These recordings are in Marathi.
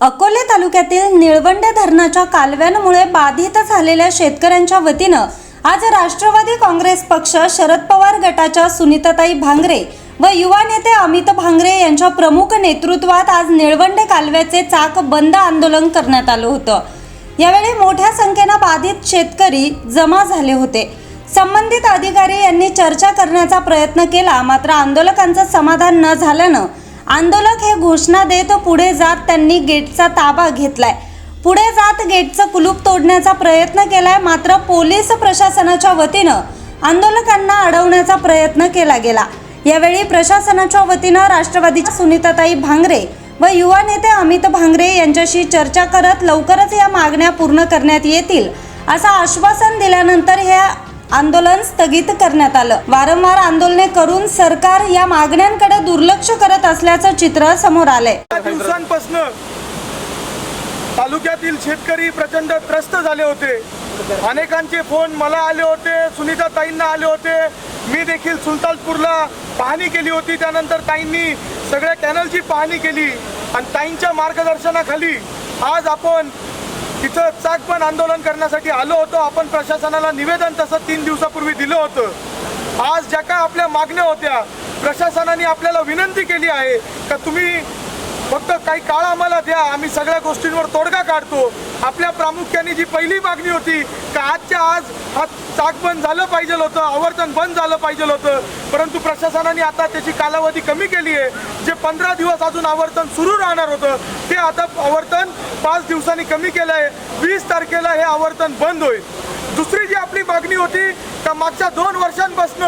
अकोले तालुक्यातील निळवंडे धरणाच्या कालव्यांमुळे बाधित झालेल्या शेतकऱ्यांच्या वतीनं आज राष्ट्रवादी काँग्रेस पक्ष शरद पवार गटाच्या सुनीताताई भांगरे व युवा नेते अमित भांगरे यांच्या प्रमुख नेतृत्वात आज निळवंडे कालव्याचे चाक बंद आंदोलन करण्यात आलं होतं. यावेळी मोठ्या संख्येनं बाधित शेतकरी जमा झाले होते. संबंधित अधिकारी यांनी चर्चा करण्याचा प्रयत्न केला मात्र आंदोलकांचं समाधान न झाल्यानं आंदोलक हे घोषणा देत पुढे जात त्यांनी गेटचा ताबा घेतलाय. पुढे जात गेटचं कुलूप तोडण्याचा प्रयत्न केलाय मात्र पोलीस प्रशासनाच्या वतीनं आंदोलकांना अडवण्याचा प्रयत्न केला गेला. यावेळी प्रशासनाच्या वतीनं राष्ट्रवादीच्या सुनीताताई भांगरे व युवा नेते अमित भांगरे यांच्याशी चर्चा करत लवकरच या मागण्या पूर्ण करण्यात येतील असं आश्वासन दिल्यानंतर हे आंदोलन स्थगित करण्यात आलं. वारंवार आंदोलने करून सरकार या मागण्यांकडे दुर्लक्ष करत असल्याचं चित्र समोर आलंय. दिवसांपासून तालुक्यातील शेतकरी प्रचंड त्रस्त झाले होते. अनेकांचे फोन मला आले होते सुनीता ताईंना आले होते. मी देखील सुलतानपूरला पाहणी केली होती. त्यानंतर ताईंनी सगळ्या कॅनलची पाहणी केली. आणि ताईंच्या मार्गदर्शनाखाली आज आपण तिथं चाकपण आंदोलन करण्यासाठी आलो होतो. आपण प्रशासनाला निवेदन तसं तीन दिवसापूर्वी दिलं होतं. आज ज्या काय आपल्या मागण्या होत्या प्रशासनाने आपल्याला विनंती केली आहे का तुम्ही फक्त काही काळ आम्हाला द्या. आम्ही सगळ्या गोष्टींवर तोडगा काढतो. आपल्या प्रामुख्याने जी पहिली मागणी होती का आजच्या आज हा चाक बंद झालं पाहिजे होतं आवर्तन बंद झालं पाहिजे होतं. परंतु प्रशासनाने आता त्याची कालावधी कमी केली आहे. जे पंधरा दिवस अजून आवर्तन सुरू राहणार होतं ते आता आवर्तन पाच दिवसांनी कमी केलं आहे वीस तारखेला हे आवर्तन बंद होईल. दुसरी जी आपली मागणी होती त्या मागच्या दोन वर्षांपासून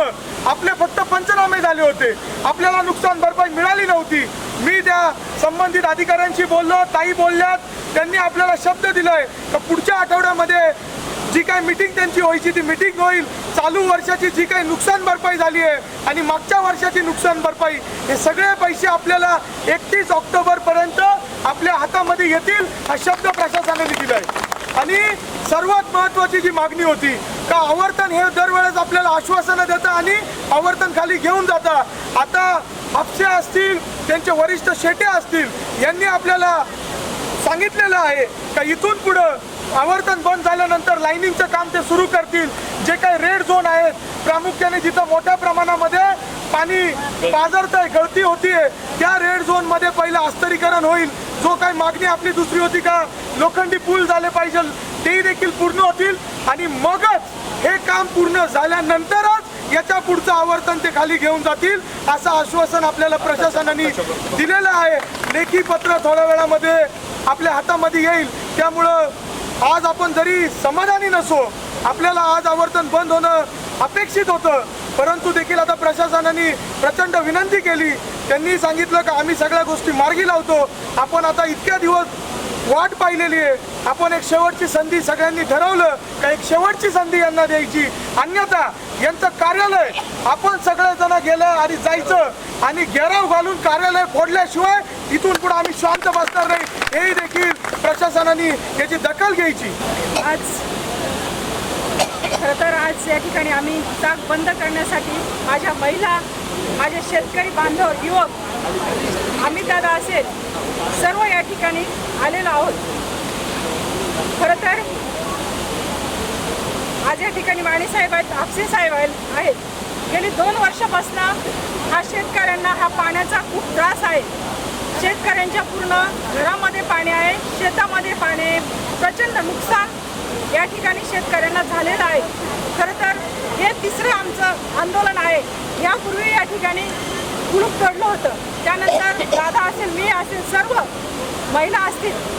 आपले फक्त पंचनामे झाले होते. आपल्याला नुकसान भरपाई मिळाली नव्हती. मी त्या संबंधित अधिकाऱ्यांशी बोललो ताई बोलल्यात. त्यांनी आपल्याला शब्द दिलाय तर पुढच्या आठवड्यामध्ये जी काही मीटिंग त्यांची व्हायची ती मिटिंग होईल. चालू वर्षाची जी काही नुकसान भरपाई झाली आहे आणि मागच्या वर्षाची नुकसान भरपाई हे सगळे पैसे आपल्याला एकतीस ऑक्टोबर पर्यंत आपल्या हातामध्ये येतील हा शब्द प्रशासनाने दिलाय. आणि सर्वात महत्वाची जी मागणी होती का आवर्तन हे दरवेळेस आपल्याला आश्वासनं देतं आणि आवर्तन खाली घेऊन जातं. आता हापसे असतील त्यांचे वरिष्ठ शेटे असतील यांनी आपल्याला सांगितलेलं आहे का इथून पुढं आवर्तन बंद झाल्यानंतर लाईनिंगचं काम ते सुरू करतील. जे काही रेड झोन आहेत प्रामुख्याने जिथं मोठ्या प्रमाणामध्ये पाणी पाझरतंय गळती होतीये त्या रेड झोनमध्ये पहिलं अस्तरीकरण होईल. जो काही मागणी आपली दुसरी होती का लोखंडी पूल झाले पाहिजे तेही देखील पूर्ण होतील. आणि मगच हे काम पूर्ण झाल्यानंतरच याच्या पुढचं आवर्तन ते खाली घेऊन जातील असं आश्वासन आपल्याला प्रशासनाने दिलेलं आहे. लेखी पत्र थोड्या वेळामध्ये आपल्या हातामध्ये येईल. त्यामुळं आज आपण जरी समाधानी नसो आपल्याला आज आवर्तन बंद होणं अपेक्षित होतं. परंतु देखील आता प्रशासनाने प्रचंड विनंती केली. त्यांनी सांगितलं का आम्ही सगळ्या गोष्टी मार्गी लावतो. आपण आता इतक्या दिवस वाट पाहिलेली आहे. आपण एक शेवटची संधी सगळ्यांनी ठरवलं का एक शेवटची संधी यांना द्यायची. अन्यथा यांचं कार्यालय आपण सगळेजण गेलं आणि जायचं आणि घेराव घालून कार्यालय फोडल्याशिवाय इथून पुढे आम्ही शांत बसणार नाही. हेही देखील प्रशासनाने याची दखल घ्यायची. आज खरं तर आज या ठिकाणी आम्ही चाक बंद करण्यासाठी माझ्या महिला माझे शेतकरी बांधव युवक आम्ही दादा असेल सर्व या ठिकाणी आलेलो आहोत. खरं तर आज या ठिकाणी माणीसाहेब आहेत आपसे साहेब आहेत आहेत. गेली दोन वर्षापासून हा शेतकऱ्यांना हा पाण्याचा खूप त्रास आहे. शेतकऱ्यांच्या पूर्ण घरामध्ये पाणी आहे शेतामध्ये पाणी आहे. प्रचंड नुकसान या ठिकाणी शेतकऱ्यांना झालेलं आहे. खरं तर हे तिसरं आमचं आंदोलन आहे. यापूर्वी या ठिकाणी कुलूप तोडलं होतं. त्यानंतर दादा असेल मी असेल सर्व महिला असतील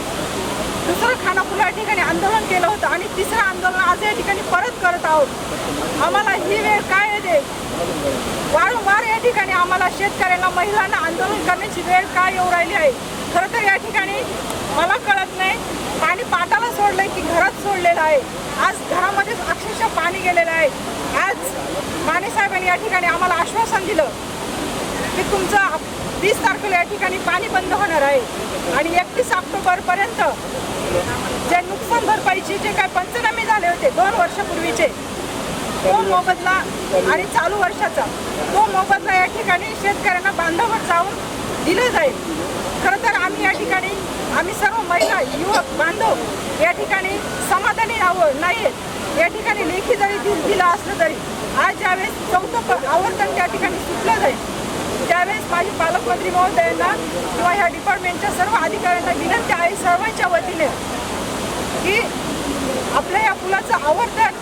दुसरं खानापूर या ठिकाणी आंदोलन केलं होतं आणि तिसरं आंदोलन आज या ठिकाणी परत करत आहोत. आम्हाला ही वेळ काय येते? वारंवार या ठिकाणी आम्हाला शेतकऱ्यांना महिलांना आंदोलन करण्याची वेळ काय येऊ राहिली आहे? खरं तर या ठिकाणी मला कळत नाही. पाणी पाटाला सोडलंय की घरात सोडलेलं आहे. आज घरामध्येच अक्षरशः पाणी गेलेलं आहे. आज माने साहेबांनी या ठिकाणी आम्हाला आश्वासन दिलं की तुमचं वीस तारखेला या ठिकाणी पाणी बंद होणार आहे. आणि एकतीस ऑक्टोबरपर्यंत जे नुकसान भरपाईचे जे काय पंचनामे झाले होते दोन वर्षापूर्वीचे तो मोबदला आणि चालू वर्षाचा तो मोबदला या ठिकाणी शेतकऱ्यांना बांधावर जाऊन दिलं जाईल. खरं तर आम्ही या ठिकाणी आम्ही सर्व महिला युवक बांधव या ठिकाणी समाधानी आहोत नाही या ठिकाणी लेखी जरी दिलं असलं तरी आज ज्यावेळेस चौथं आवर्तन त्या ठिकाणी सुटलं जाईल. त्यावेळेस माझी पालकमंत्री महोदयांना किंवा ह्या डिपार्टमेंटच्या सर्व अधिकाऱ्यांना विनंती आहे सर्वांच्या वतीने की आपल्या या पुलाचं आवर्तन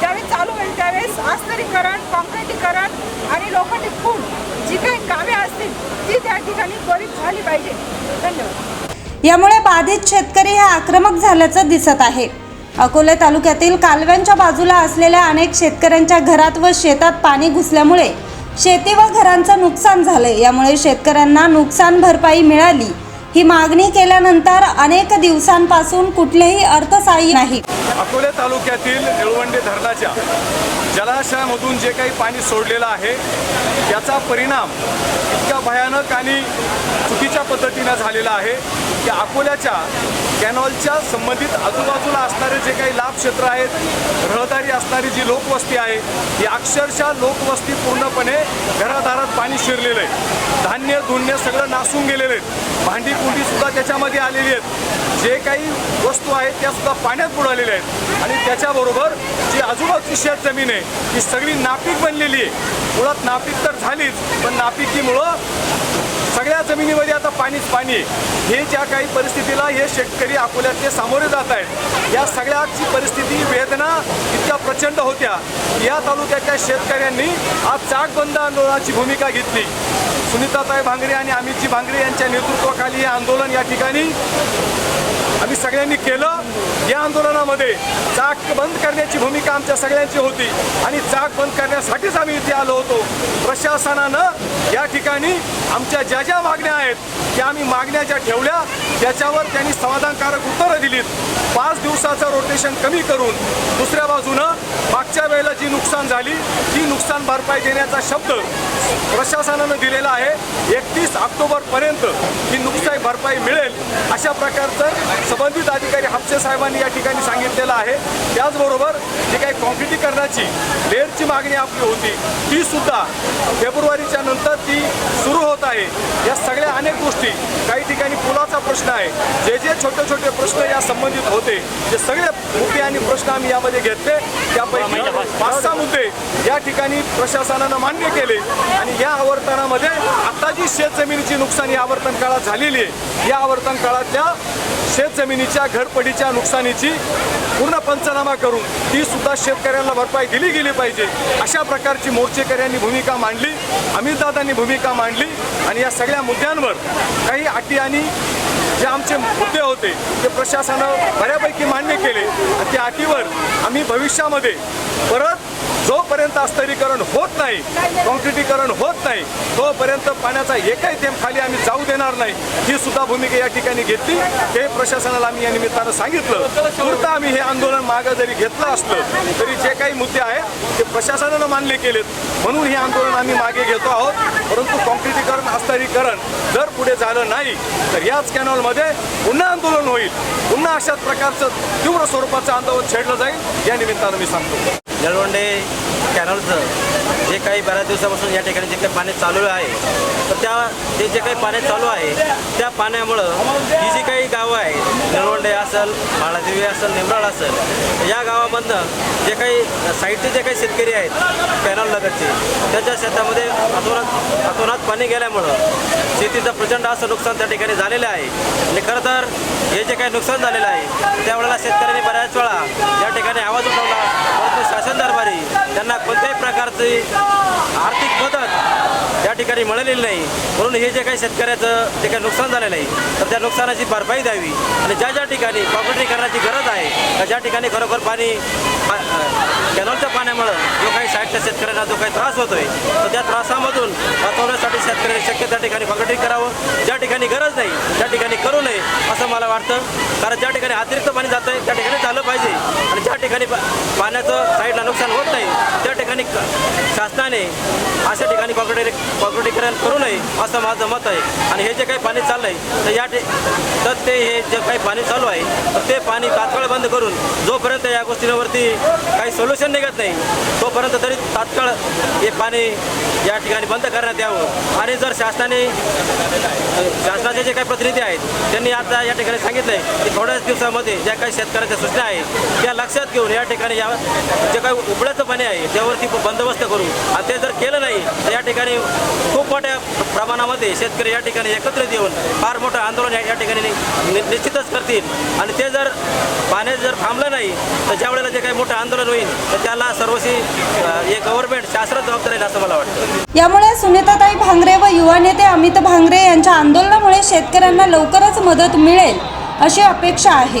ज्यावेळेस चालू होईल त्यावेळेस आस्तरीकरण कॉन्क्रिटीकरण आणि लोखंडी पूल जी काही कामे असतील ती त्या ठिकाणी त्वरित झाली पाहिजे. धन्यवाद. यामुळे बाधित शेतकरी हे आक्रमक झाल्याचं दिसत आहे. अकोले तालुक्यातील कालव्यांच्या बाजूला असलेल्या अनेक शेतकऱ्यांच्या घरात व शेतात पाणी घुसल्यामुळे शेती व घरांचं नुकसान झालंय यामुळे शेतकऱ्यांना नुकसान भरपाई मिळाली. ही मागणी केल्यानंतर अनेक दिवसांपासून कुठलेही अर्थसहाय्य नाही. अकोले तालुक्यातील निळवंडे धरणाच्या जलाशयामधून जे काही पाणी सोडलेलं आहे त्याचा परिणाम भयानक आणि चुकीच्या पद्धतीनं झालेला आहे. की अकोल्याच्या कॅनॉलच्या संबंधित आजूबाजूला असणारे जे काही लाभ क्षेत्र आहेत रहदारी असणारी जी लोकवस्ती आहे ही अक्षरशः लोकवस्ती पूर्णपणे घरादारात पाणी शिरलेलं आहे. धान्य धुण्य सगळं नासून गेलेलं आहे. भांडी कुंडीसुद्धा त्याच्यामध्ये आलेली आहेत. जे काही वस्तू आहेत त्या सुद्धा पाण्यात बुडालेल्या आहेत. आणि त्याच्याबरोबर जी आजूबाजूची शेत जमीन आहे ती सगळी नापीक बनलेली आहे. मुळात नापीक तर झालीच पण नापिकीमुळं सगळ्या जमिनीमध्ये आता पाणीच पाणी आहे. हे ज्या काही परिस्थितीला हे शेतकरी अकोल्यातले सामोरे जात आहेत या सगळ्याची परिस्थिती वेदना इतक्या प्रचंड होत्या या तालुक्याच्या शेतकऱ्यांनी आज चाक बंद आंदोलनाची भूमिका घेतली. सुनीताताई भांगरे आणि अमितजी भांगरे यांच्या नेतृत्वाखाली हे आंदोलन या ठिकाणी आम्ही सगळ्यांनी केलं. या आंदोलनामध्ये चाक बंद करण्याची भूमिका आमच्या सगळ्यांची होती. आणि चाक बंद करण्यासाठीच आम्ही इथे आलो होतो. प्रशासनानं या ठिकाणी आमच्या ज्या ज्या मागण्या आहेत त्या आम्ही मागण्या ज्या ठेवल्या त्याच्यावर त्यांनी समाधानकारक उत्तरं दिलीत. पाच दिवसाचं रोटेशन कमी करून दुसऱ्या बाजूनं मागच्या वेळेला जी नुकसान झाली ती नुकसान भरपाई देण्याचा शब्द प्रशासनानं दिलेला आहे. एकतीस ऑक्टोबरपर्यंत ही नुकसान भरपाई मिळेल अशा प्रकारचं संबंधित अधिकारी हापसे साहेबांनी या ठिकाणी सांगितलेलं आहे. त्याचबरोबर जी काही कॉन्क्रिटीकरणाची लेअरची मागणी आपली होती ती सुद्धा फेब्रुवारीच्या नंतर ती सुरू होत आहे. या सगळ्या अनेक गोष्टी काही ठिकाणी पुलाचा प्रश्न आहे. जे जे छोटे छोटे प्रश्न या संबंधित होते ते सगळे मुद्दे आणि प्रश्न आम्ही यामध्ये घेतले. त्यापैकी पाच सहा मुद्दे या ठिकाणी प्रशासनानं मान्य केले. आणि या आवर्तनामध्ये आता जी शेतजमिनीची नुकसान या आवर्तन काळात झालेली आहे या आवर्तन काळातल्या शेतजमिनीच्या घरपडीच्या नुकसानीची पूर्ण पंचनामा करून ती सुद्धा शेतकऱ्यांना भरपाई दिली गेली पाहिजे. अशा प्रकारची मोर्चेकऱ्यांनी भूमिका मांडली अमितदादांनी भूमिका मांडली आणि या सगळ्या मुद्द्यांवर काही अटी आणि जे आमचे मुद्दे होते ते प्रशासनानं बऱ्यापैकी मान्य केले. आणि त्या अटीवर आम्ही भविष्यामध्ये परत जोपर्यंत अस्तरीकरण होत नाही कॉन्क्रिटीकरण होत नाही तोपर्यंत पाण्याचा एकही थेंब खाली आम्ही जाऊ देणार नाही. ही सुद्धा भूमिका या ठिकाणी घेतली. हे प्रशासनाला आम्ही या निमित्तानं सांगितलं. तूर्त आम्ही हे आंदोलन मागं जरी घेतलं असलं तरी जे काही मुद्दे आहेत ते प्रशासनानं मानले केलेत. म्हणून हे आंदोलन आम्ही मागे घेतो आहोत. परंतु कॉन्क्रिटीकरण अस्तरीकरण जर पुढे झालं नाही तर याच कॅनॉलमध्ये पुन्हा आंदोलन होईल. पुन्हा अशाच प्रकारचं तीव्र स्वरूपाचं आंदोलन छेडलं जाईल. या निमित्तानं मी सांगतो. जळवंडे कॅनलचं जे काही बऱ्याच दिवसापासून या ठिकाणी जे काही पाणी चालू आहे तर त्या ते जे काही पाणी चालू आहे त्या पाण्यामुळं ही जी काही गावं आहेत निळवंडे असेल माळादेवी असेल निमराळ असेल या गावामधनं जे काही साईडचे जे काही शेतकरी आहेत कॅनल लगतचे त्याच्या शेतामध्ये अतोनात अतोनात पाणी गेल्यामुळं शेतीचं प्रचंड असं नुकसान त्या ठिकाणी झालेलं आहे. आणि खरं तर हे जे काही नुकसान झालेलं आहे त्यावेळेला शेतकऱ्यांनी बऱ्याच वेळा या ठिकाणी आवाज उठवला. परंतु शासन दरबारी त्यांना कोणत्याही प्रकारची आर्थिक मदत त्या ठिकाणी मिळालेली नाही. म्हणून हे जे काही शेतकऱ्याचं जे काही नुकसान झालेलं आहे तर त्या नुकसानाची भरपाई द्यावी. आणि ज्या ज्या ठिकाणी करण्याची गरज आहे तर ज्या ठिकाणी खरोखर पाणी कॅनॉलच्या पाण्यामुळं जो काही साईडच्या शेतकऱ्यांना जो काही त्रास होतोय तर त्या त्रासामधून वाचवण्यासाठी शेतकऱ्यांनी शक्य त्या ठिकाणी कॉन्क्रिटीक करावं. ज्या ठिकाणी गरज नाही त्या ठिकाणी करू नये असं मला वाटतं. कारण ज्या ठिकाणी अतिरिक्त पाणी जातं आहे त्या ठिकाणी झालं पाहिजे. आणि ज्या ठिकाणी पाण्याचं साईडला नुकसान होत नाही. त्या ठिकाणी शासनाने अशा ठिकाणी कॉन्क्रिटी कॉक्रिटीकरण करू नये असं माझं मत आहे. आणि हे जे काही पाणी चाललंय तर या तर ते हे जे काही पाणी चालू आहे तर ते पाणी तात्काळ बंद करून जोपर्यंत या गोष्टींवरती काही सोल्युशन निघत नाही तोपर्यंत तरी तात्काळ हे पाणी या ठिकाणी बंद करण्यात यावं. आणि जर शासनाने शासनाचे जे काही प्रतिनिधी आहेत त्यांनी आता या ठिकाणी सांगितलं आहे की थोड्याच दिवसामध्ये ज्या काही शेतकऱ्यांच्या सूचना आहेत त्या लक्षात घेऊन या ठिकाणी या जे काही उबड्याचं पाणी आहे त्यावरती बंदोबस्त करू. आणि ते जर केलं नाही तर या ठिकाणी खूप मोठ्या प्रमाणामध्ये शेतकरी या ठिकाणी एकत्रित येऊन फार मोठं आंदोलन या या ठिकाणी निश्चितच करतील. आणि ते जर पाण्यात जर थांबलं नाही तर ज्या वेळेला जे काही मोठं आंदोलन होईल तर त्याला सर्वशी हे गव्हर्नमेंट शास्त्र जबाबदार येईल असं मला वाटतं. यामुळे सुनीताताई भांगरे व युवा नेते अमित भांगरे यांच्या आंदोलनामुळे शेतकऱ्यांना लवकरच मदत मिळेल अशी अपेक्षा आहे.